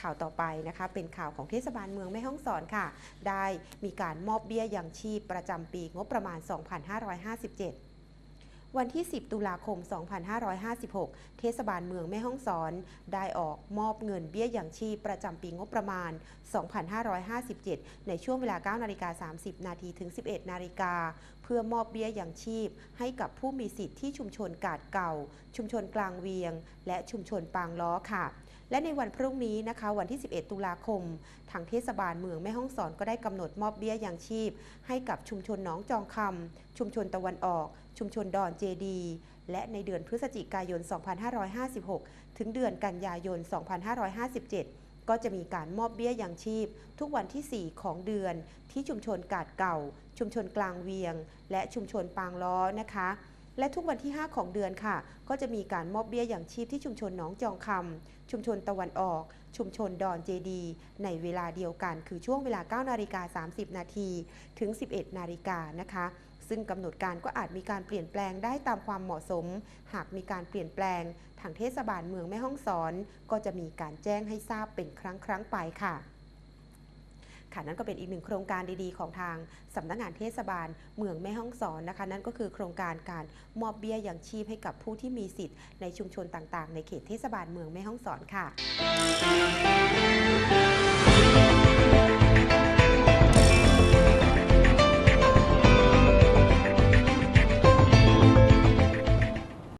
ข่าวต่อไปนะคะ เป็นข่าวของเทศบาลเมืองแม่ฮ่องสอนค่ะ ได้มีการมอบเบี้ยยังชีพประจำปีงบประมาณ 2557 วันที่ 10 ตุลาคม 2556 เทศบาลเมืองแม่ฮ่องสอน ได้ออกมอบเงินเบี้ยยังชีพประจำปีงบประมาณ 2557 ในช่วงเวลา 9 นาฬิกา 30 นาทีถึง 11 นาฬิกา เพื่อมอบเบี้ยยังชีพ ให้กับผู้มีสิทธิ์ที่ชุมชนกาดเก่า ชุมชนกลางเวียง และชุมชนปางล้อค่ะ และในวันพรุ่งนี้นะคะวันที่ 11 ตุลาคม ทางเทศบาลเมืองแม่ฮ่องสอนก็ได้กำหนดมอบเบี้ยยังชีพ ให้กับชุมชนหนองจองคำชุมชนตะวันออก ชุมชนดอนเจดี และในเดือนพฤศจิกายน 2556 ถึงเดือนกันยายน 2557 ก็จะมีการมอบเบี้ยยังชีพ ทุกวันที่ 4 ของเดือนที่ชุมชนกาดเก่า ชุมชนกลางเวียง และชุมชนปางล้อนะคะ และทุกวันที่ 5 ของเดือนค่ะ ก็จะมีการมอบเบี้ยอย่างชีพที่ชุมชนหนองจองคำชุมชนตะวันออก ชุมชนดอนเจดี ในเวลาเดียวกัน คือช่วงเวลา 9 นาฬิกา 30 นาทีถึง 11 นาฬิกานะคะ ซึ่งกำหนดการก็อาจมีการเปลี่ยนแปลงได้ตามความเหมาะสม หากมีการเปลี่ยนแปลง ทางเทศบาลเมืองแม่ฮ่องสอน ก็จะมีการแจ้งให้ทราบเป็นครั้งครั้งไปค่ะ ค่ะนั่นก็เป็นอีกหนึ่งโครงการดีๆ ของทางสำนักงานเทศบาล เมืองแม่ฮ่องสอนนะคะ นั่นก็คือโครงการการมอบเบี้ยยังชีพให้กับผู้ที่มีสิทธิ์ในชุมชนต่างๆ ในเขตเทศบาลเมืองแม่ฮ่องสอนค่ะ